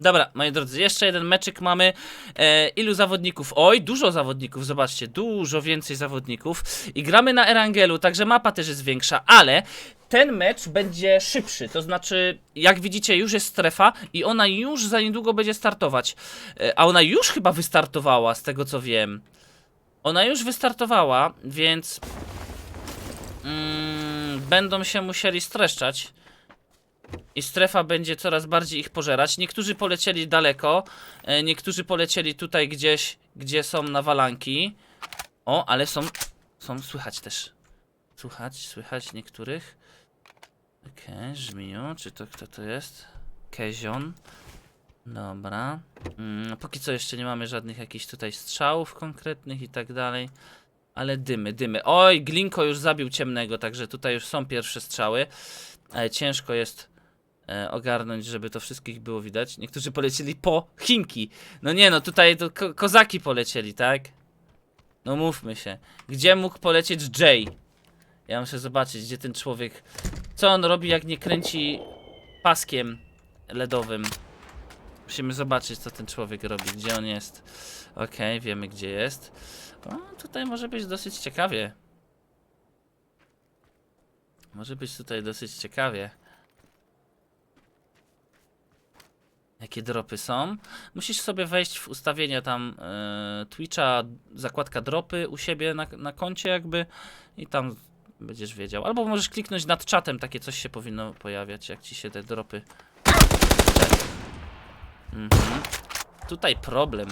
Dobra, moi drodzy, jeszcze jeden meczyk mamy. E, ilu zawodników? Oj, dużo zawodników, zobaczcie, dużo więcej zawodników. I gramy na Erangelu, także mapa też jest większa, ale ten mecz będzie szybszy. To znaczy, jak widzicie, już jest strefa i ona już za niedługo będzie startować. E, a ona już chyba wystartowała, z tego co wiem. Ona już wystartowała, więc mm, będą się musieli streszczać. I strefa będzie coraz bardziej ich pożerać. Niektórzy polecieli daleko, e, niektórzy polecieli tutaj gdzieś, gdzie są nawalanki. O, ale są, są słychać też. Słychać, słychać niektórych. Okej, Żmiju, czy to kto to jest? Kezion. Dobra. Mm, póki co jeszcze nie mamy żadnych jakichś tutaj strzałów konkretnych i tak dalej. Ale dymy, dymy. Oj, Glinko już zabił ciemnego, także tutaj już są pierwsze strzały. Ale ciężko jest ogarnąć, żeby to wszystkich było widać. Niektórzy polecieli po Chinki. No nie no, tutaj to ko kozaki polecieli, tak? No mówmy się. Gdzie mógł polecieć Jay? Ja muszę zobaczyć, gdzie ten człowiek... Co on robi, jak nie kręci paskiem ledowym? Musimy zobaczyć, co ten człowiek robi, gdzie on jest. Okej, wiemy, gdzie jest. O, tutaj może być dosyć ciekawie. Może być tutaj dosyć ciekawie. Jakie dropy są? Musisz sobie wejść w ustawienia tam e, Twitcha, zakładka dropy u siebie na, na koncie jakby i tam będziesz wiedział. Albo możesz kliknąć nad czatem, takie coś się powinno pojawiać, jak ci się te dropy... Mhm. Tutaj problem.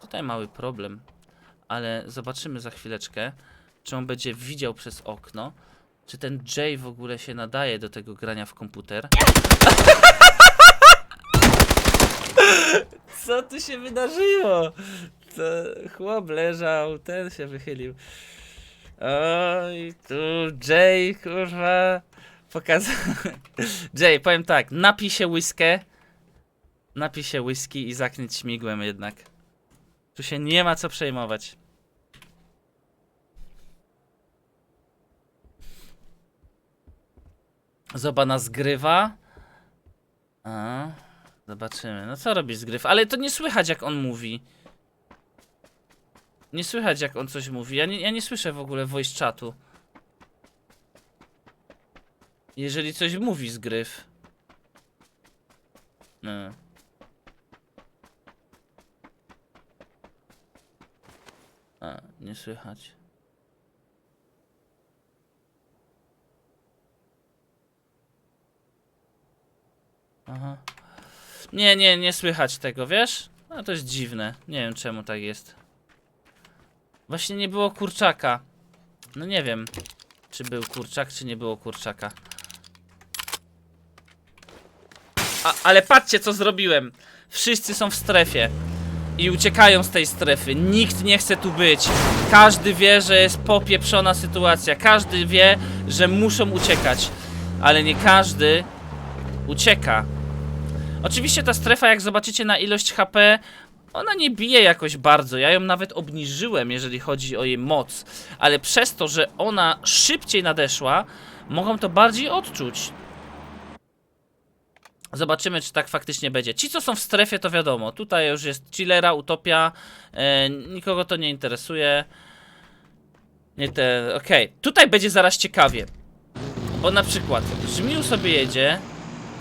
Tutaj mały problem. Ale zobaczymy za chwileczkę, czy on będzie widział przez okno, czy ten Jay w ogóle się nadaje do tego grania w komputer. Co tu się wydarzyło? To chłop leżał, ten się wychylił. Oj, tu Jay, kurwa, pokazał. Jay, powiem tak, napij się łyskę, napij się whisky i zaknąć śmigłem jednak. Tu się nie ma co przejmować. Zoba nas grywa. A, zobaczymy. No co robi zgryw? Ale to nie słychać jak on mówi. Nie słychać jak on coś mówi. Ja nie, ja nie słyszę w ogóle voice chatu. Jeżeli coś mówi zgryw. No. A, nie słychać. Aha. Nie, nie, nie słychać tego, wiesz? No to jest dziwne. Nie wiem czemu tak jest. Właśnie nie było kurczaka. No nie wiem, czy był kurczak, czy nie było kurczaka. A, ale patrzcie, co zrobiłem. Wszyscy są w strefie. I uciekają z tej strefy. Nikt nie chce tu być. Każdy wie, że jest popieprzona sytuacja. Każdy wie, że muszą uciekać. Ale nie każdy ucieka. Oczywiście ta strefa, jak zobaczycie na ilość HP, ona nie bije jakoś bardzo. Ja ją nawet obniżyłem, jeżeli chodzi o jej moc. Ale przez to, że ona szybciej nadeszła, mogą to bardziej odczuć. Zobaczymy, czy tak faktycznie będzie. Ci, co są w strefie, to wiadomo. Tutaj już jest chillera, utopia. E, nikogo to nie interesuje. Nie te. Okej, tutaj będzie zaraz ciekawie. Bo na przykład, Żmiu sobie jedzie,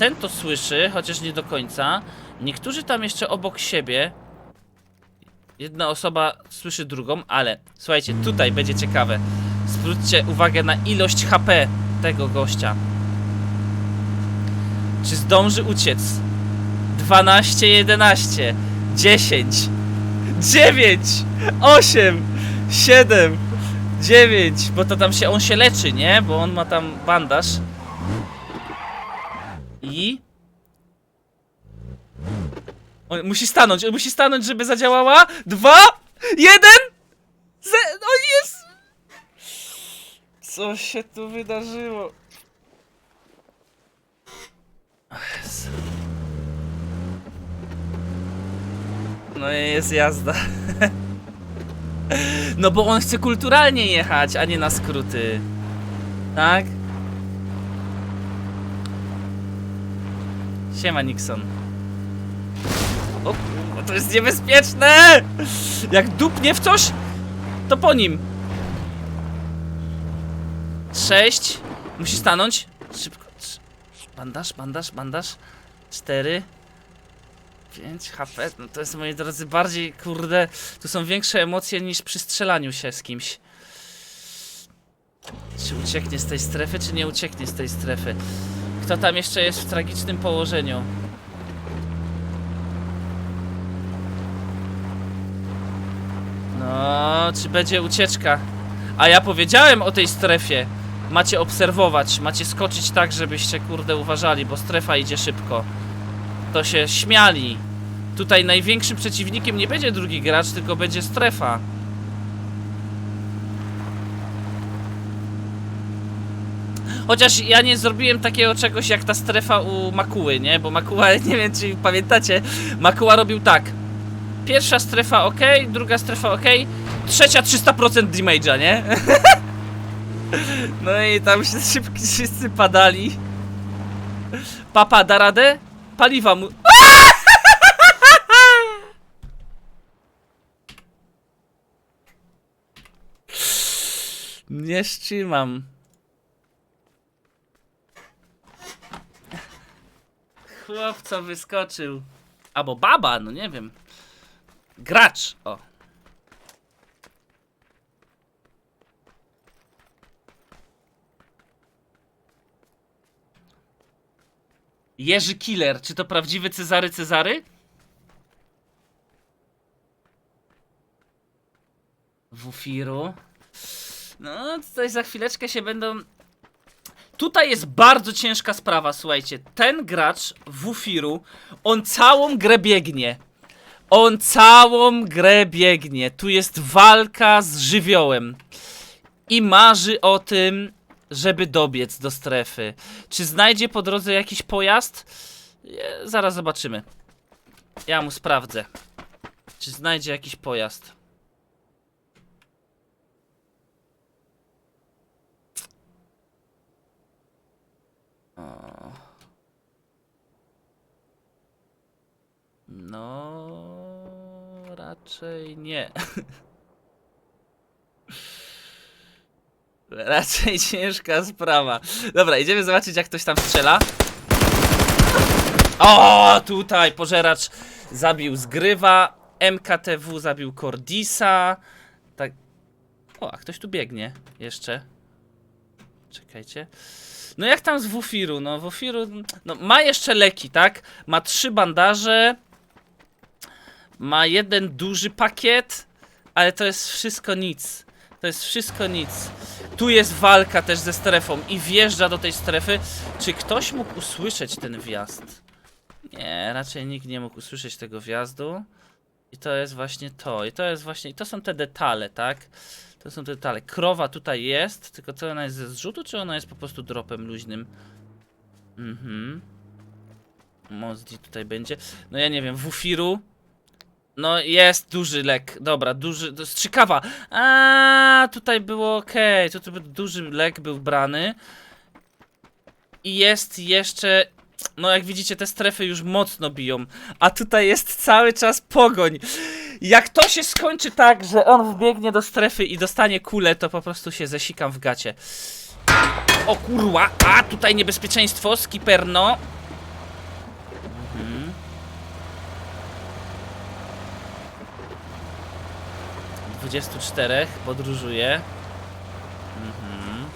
ten to słyszy, chociaż nie do końca. Niektórzy tam jeszcze obok siebie. Jedna osoba słyszy drugą, ale słuchajcie, tutaj będzie ciekawe. Zwróćcie uwagę na ilość HP tego gościa. Czy zdąży uciec? 12, 11, 10, 9, 8, 7, 9, bo to tam się, on się leczy, nie? Bo on ma tam bandaż. I... On musi stanąć, on musi stanąć, żeby zadziałała. Dwa, jeden, ze... No jest... Co się tu wydarzyło? No i jest jazda. No bo on chce kulturalnie jechać, a nie na skróty. Tak? Siema Nixon. O kurwa, to jest niebezpieczne! Jak dupnie w coś, to po nim. Sześć. Musi stanąć. Szybko. Trz- Bandaż, bandaż, bandaż. Cztery. 5 HP, no to jest moi drodzy bardziej, kurde, tu są większe emocje niż przy strzelaniu się z kimś. Czy ucieknie z tej strefy, czy nie ucieknie z tej strefy? Kto tam jeszcze jest w tragicznym położeniu? No, czy będzie ucieczka? A ja powiedziałem o tej strefie. Macie obserwować, macie skoczyć tak, żebyście kurde uważali, bo strefa idzie szybko. To się śmiali. Tutaj największym przeciwnikiem nie będzie drugi gracz, tylko będzie strefa. Chociaż ja nie zrobiłem takiego czegoś jak ta strefa u Makuły, nie? Bo Makuła, nie wiem czy pamiętacie, Makuła robił tak. Pierwsza strefa ok, druga strefa ok, trzecia 300% damage'a, nie? No i tam się szybko wszyscy padali. Papa da radę? Paliwa mu. Nie trzymam. Chłopca wyskoczył. Albo baba, no nie wiem. Gracz, o. Jerzy Killer, czy to prawdziwy Cezary Cezary? Wufiru. No, tutaj za chwileczkę się będą. Tutaj jest bardzo ciężka sprawa, słuchajcie. Ten gracz Wufiru, on całą grę biegnie. On całą grę biegnie. Tu jest walka z żywiołem. I marzy o tym, żeby dobiec do strefy. Czy znajdzie po drodze jakiś pojazd? Je, zaraz zobaczymy. Ja mu sprawdzę. Czy znajdzie jakiś pojazd? No, raczej nie. Raczej ciężka sprawa. Dobra, idziemy zobaczyć, jak ktoś tam strzela. O, tutaj pożeracz zabił zgrywa. MKTW zabił Cordisa. Tak. O, a ktoś tu biegnie jeszcze. Czekajcie. No jak tam z Wufiru? No Wufiru no, ma jeszcze leki, tak? Ma trzy bandaże. Ma jeden duży pakiet, ale to jest wszystko nic. To jest wszystko nic. Tu jest walka też ze strefą i wjeżdża do tej strefy. Czy ktoś mógł usłyszeć ten wjazd? Nie, raczej nikt nie mógł usłyszeć tego wjazdu. I to jest właśnie to. I to jest właśnie. I to są te detale, tak? To są te detale. Krowa tutaj jest, tylko co ona jest ze zrzutu, czy ona jest po prostu dropem luźnym? Mhm. Mozdi tutaj będzie. No ja nie wiem, Wufiru. No jest duży lek. Dobra, duży. To strzykawa. A tutaj było ok. Tutaj był duży lek był brany. I jest jeszcze. No jak widzicie, te strefy już mocno biją. A tutaj jest cały czas pogoń. Jak to się skończy tak, że on wbiegnie do strefy i dostanie kulę, to po prostu się zesikam w gacie. O kurwa, a tutaj niebezpieczeństwo, skiperno. Mhm. 24 podróżuje. Mhm.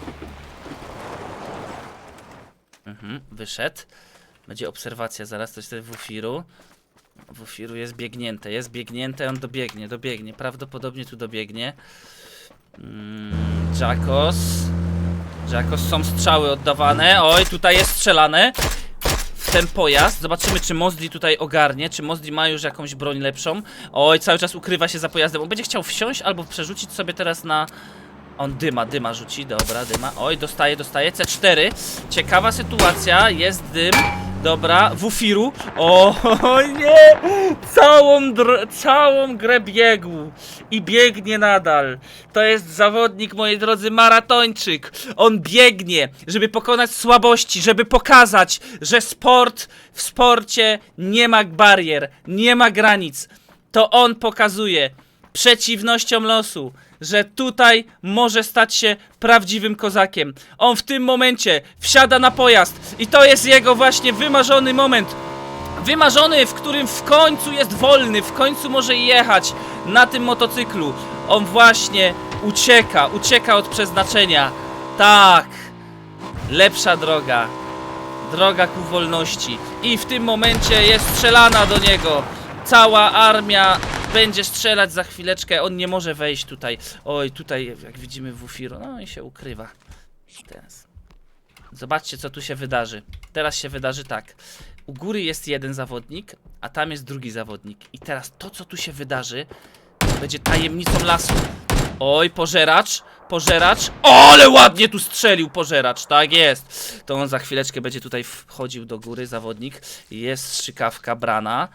Mhm, wyszedł. Będzie obserwacja zaraz, to jest ten Wufiru. Wufiru jest biegnięte, jest biegnięte, on dobiegnie, dobiegnie, prawdopodobnie tu dobiegnie. Mm, Jakos. Jakos, są strzały oddawane. Oj, tutaj jest strzelane. W ten pojazd. Zobaczymy, czy Mozdli tutaj ogarnie, czy Mozdli ma już jakąś broń lepszą. Oj, cały czas ukrywa się za pojazdem. On będzie chciał wsiąść albo przerzucić sobie teraz na... On dyma, dyma rzuci, dobra, dyma. Oj, dostaje, dostaje. C4. Ciekawa sytuacja, jest dym. Dobra, Wufiru. O nie! Całą, całą grę biegł. I biegnie nadal. To jest zawodnik, moi drodzy, maratończyk. On biegnie, żeby pokonać słabości, żeby pokazać, że sport w sporcie nie ma barier, nie ma granic. To on pokazuje przeciwnościom losu, że tutaj może stać się prawdziwym kozakiem. On w tym momencie wsiada na pojazd i to jest jego właśnie wymarzony moment. Wymarzony, w którym w końcu jest wolny, w końcu może jechać na tym motocyklu. On właśnie ucieka, ucieka od przeznaczenia. Tak, lepsza droga. Droga ku wolności. I w tym momencie jest strzelana do niego. Cała armia będzie strzelać za chwileczkę. On nie może wejść tutaj. Oj, tutaj jak widzimy Wufiro. No i się ukrywa. Teraz. Zobaczcie, co tu się wydarzy. Teraz się wydarzy tak. U góry jest jeden zawodnik, a tam jest drugi zawodnik. I teraz to, co tu się wydarzy, będzie tajemnicą lasu. Oj, pożeracz, pożeracz. O, ale ładnie tu strzelił pożeracz, tak jest. To on za chwileczkę będzie tutaj wchodził do góry, zawodnik. Jest strzykawka brana.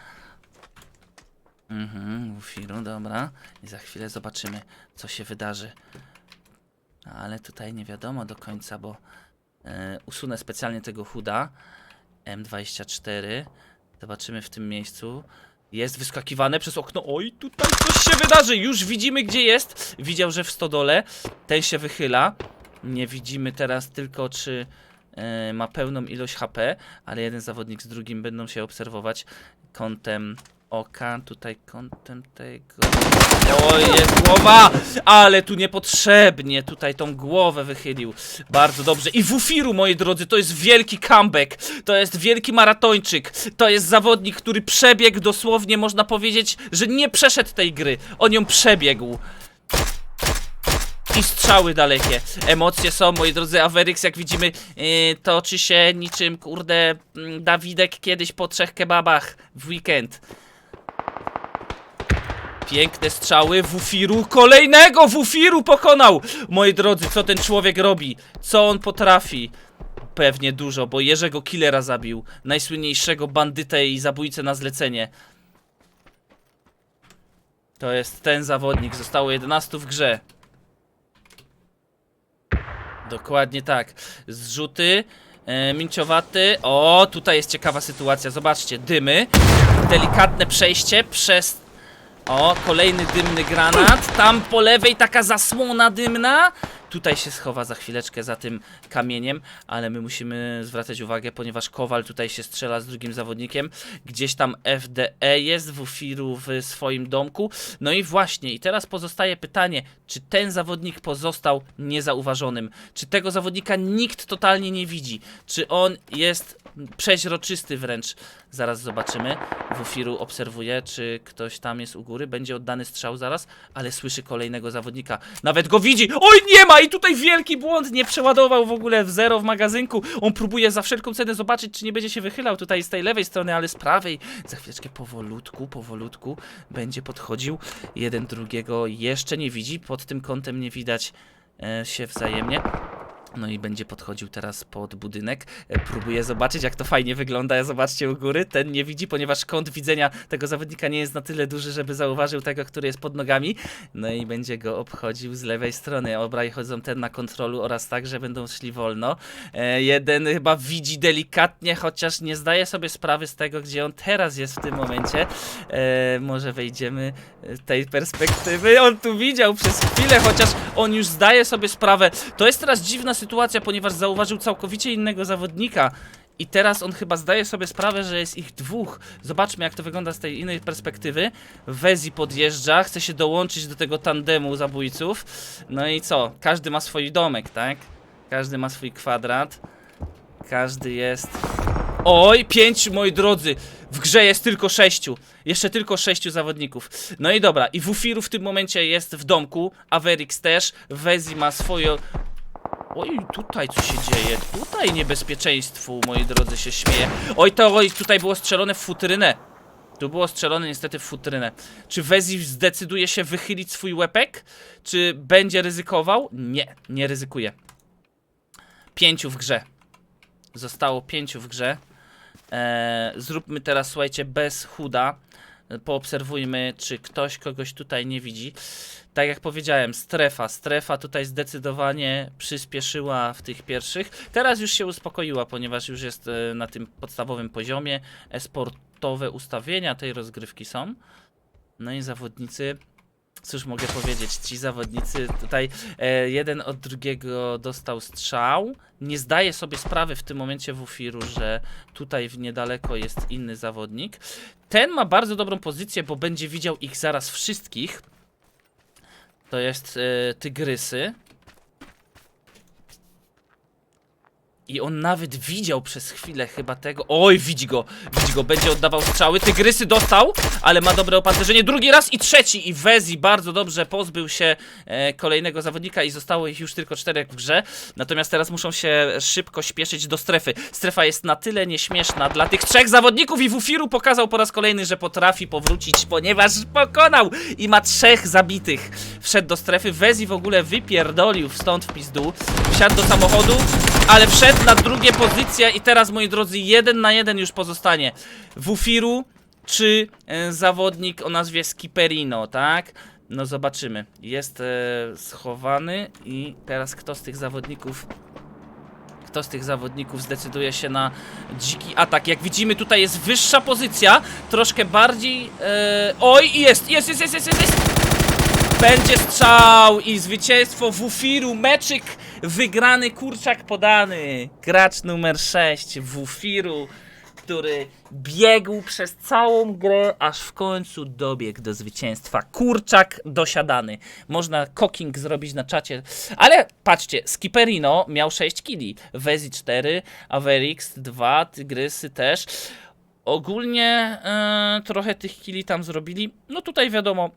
Mhm, Ufiru, dobra. I za chwilę zobaczymy, co się wydarzy. Ale tutaj nie wiadomo do końca, bo e, usunę specjalnie tego chuda. M24. Zobaczymy w tym miejscu. Jest wyskakiwane przez okno. Oj, tutaj coś się wydarzy. Już widzimy, gdzie jest. Widział, że w stodole. Ten się wychyla. Nie widzimy teraz tylko, czy e, ma pełną ilość HP, ale jeden zawodnik z drugim będą się obserwować kątem oka. Tutaj kątem tego. Oj, jest głowa! Ale tu niepotrzebnie tutaj tą głowę wychylił. Bardzo dobrze. I Wufiru, moi drodzy, to jest wielki comeback. To jest wielki maratończyk. To jest zawodnik, który przebiegł dosłownie, można powiedzieć, że nie przeszedł tej gry. On ją przebiegł. I strzały dalekie. Emocje są, moi drodzy. Averix, jak widzimy, yy, toczy się niczym, kurde, mm, Dawidek kiedyś po trzech kebabach w weekend. Piękne strzały Wufiru. Kolejnego Wufiru pokonał! Moi drodzy, co ten człowiek robi? Co on potrafi? Pewnie dużo, bo Jerzego Killera zabił. Najsłynniejszego bandytę i zabójcę na zlecenie. To jest ten zawodnik. Zostało 11 w grze. Dokładnie tak. Zrzuty. E, minciowaty. O, tutaj jest ciekawa sytuacja. Zobaczcie, dymy. Delikatne przejście przez o, kolejny dymny granat. Tam po lewej taka zasłona dymna. Tutaj się schowa za chwileczkę za tym kamieniem, ale my musimy zwracać uwagę, ponieważ Kowal tutaj się strzela z drugim zawodnikiem. Gdzieś tam FDE jest w Ufiru w swoim domku. No i właśnie, i teraz pozostaje pytanie, czy ten zawodnik pozostał niezauważonym? Czy tego zawodnika nikt totalnie nie widzi? Czy on jest przeźroczysty wręcz? Zaraz zobaczymy. Wufiru obserwuje, czy ktoś tam jest u góry. Będzie oddany strzał zaraz, ale słyszy kolejnego zawodnika. Nawet go widzi. Oj, nie ma! I tutaj wielki błąd. Nie przeładował w ogóle w zero w magazynku. On próbuje za wszelką cenę zobaczyć, czy nie będzie się wychylał tutaj z tej lewej strony, ale z prawej. Za chwileczkę powolutku, powolutku będzie podchodził. Jeden drugiego jeszcze nie widzi. Pod tym kątem nie widać e, się wzajemnie. No i będzie podchodził teraz pod budynek. E, Próbuje zobaczyć, jak to fajnie wygląda. Zobaczcie u góry. Ten nie widzi, ponieważ kąt widzenia tego zawodnika nie jest na tyle duży, żeby zauważył tego, który jest pod nogami. No i będzie go obchodził z lewej strony. Obaj chodzą ten na kontrolu oraz tak, że będą szli wolno. E, jeden chyba widzi delikatnie, chociaż nie zdaje sobie sprawy z tego, gdzie on teraz jest w tym momencie. E, może wejdziemy z tej perspektywy. On tu widział przez chwilę, chociaż on już zdaje sobie sprawę. To jest teraz dziwna sytuacja, ponieważ zauważył całkowicie innego zawodnika. I teraz on chyba zdaje sobie sprawę, że jest ich dwóch. Zobaczmy, jak to wygląda z tej innej perspektywy. Wezi podjeżdża, chce się dołączyć do tego tandemu zabójców. No i co? Każdy ma swój domek, tak? Każdy ma swój kwadrat. Każdy jest. Oj, pięć, moi drodzy. W grze jest tylko sześciu. Jeszcze tylko sześciu zawodników. No i dobra, i Wufiru w tym momencie jest w domku. Averix też. Wezi ma swoje. Oj, tutaj co się dzieje? Tutaj niebezpieczeństwu, moi drodzy, się śmieje. Oj, to oj, tutaj było strzelone w futrynę. Tu było strzelone niestety w futrynę. Czy Wezi zdecyduje się wychylić swój łepek? Czy będzie ryzykował? Nie, nie ryzykuje. Pięciu w grze. Zostało pięciu w grze. E, zróbmy teraz, słuchajcie, bez chuda. E, Poobserwujmy, czy ktoś kogoś tutaj nie widzi. Tak jak powiedziałem, strefa. Strefa tutaj zdecydowanie przyspieszyła w tych pierwszych. Teraz już się uspokoiła, ponieważ już jest e, na tym podstawowym poziomie. Esportowe ustawienia tej rozgrywki są. No i zawodnicy. Cóż mogę powiedzieć, ci zawodnicy tutaj e, jeden od drugiego dostał strzał. Nie zdaje sobie sprawy w tym momencie Wufiru, że tutaj w niedaleko jest inny zawodnik. Ten ma bardzo dobrą pozycję, bo będzie widział ich zaraz wszystkich. To jest e, Tygrysy. I on nawet widział przez chwilę chyba tego. Oj, widzi go, widzi go, będzie oddawał strzały. Tygrysy dostał, ale ma dobre opancerzenie. Drugi raz i trzeci. I Wezi bardzo dobrze pozbył się e, kolejnego zawodnika i zostało ich już tylko czterech w grze. Natomiast teraz muszą się szybko śpieszyć do strefy. Strefa jest na tyle nieśmieszna dla tych trzech zawodników i Wufiru pokazał po raz kolejny, że potrafi powrócić, ponieważ pokonał i ma trzech zabitych. Wszedł do strefy, Wezi w ogóle wypierdolił stąd w pizdu. Wsiadł do samochodu, ale wszedł na drugie pozycje i teraz, moi drodzy, jeden na jeden już pozostanie. Wufiru czy e, zawodnik o nazwie Skipperino, tak? No zobaczymy. Jest e, schowany i teraz kto z tych zawodników kto z tych zawodników zdecyduje się na dziki atak. Jak widzimy, tutaj jest wyższa pozycja, troszkę bardziej. E... Oj, jest, jest, jest, jest, jest, jest. Będzie strzał i zwycięstwo Wufiru, meczyk wygrany, kurczak podany. Gracz numer 6 Wufiru, który biegł przez całą grę, aż w końcu dobiegł do zwycięstwa. Kurczak dosiadany. Można cooking zrobić na czacie. Ale patrzcie, Skipperino miał 6 kili, Wezi 4, Averix 2, Tygrysy też. Ogólnie e, trochę tych kili tam zrobili. No tutaj wiadomo,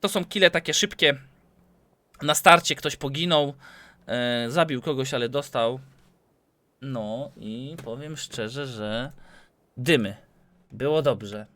to są kile takie szybkie. Na starcie ktoś poginął, e, zabił kogoś, ale dostał. No i powiem szczerze, że dymy. Było dobrze.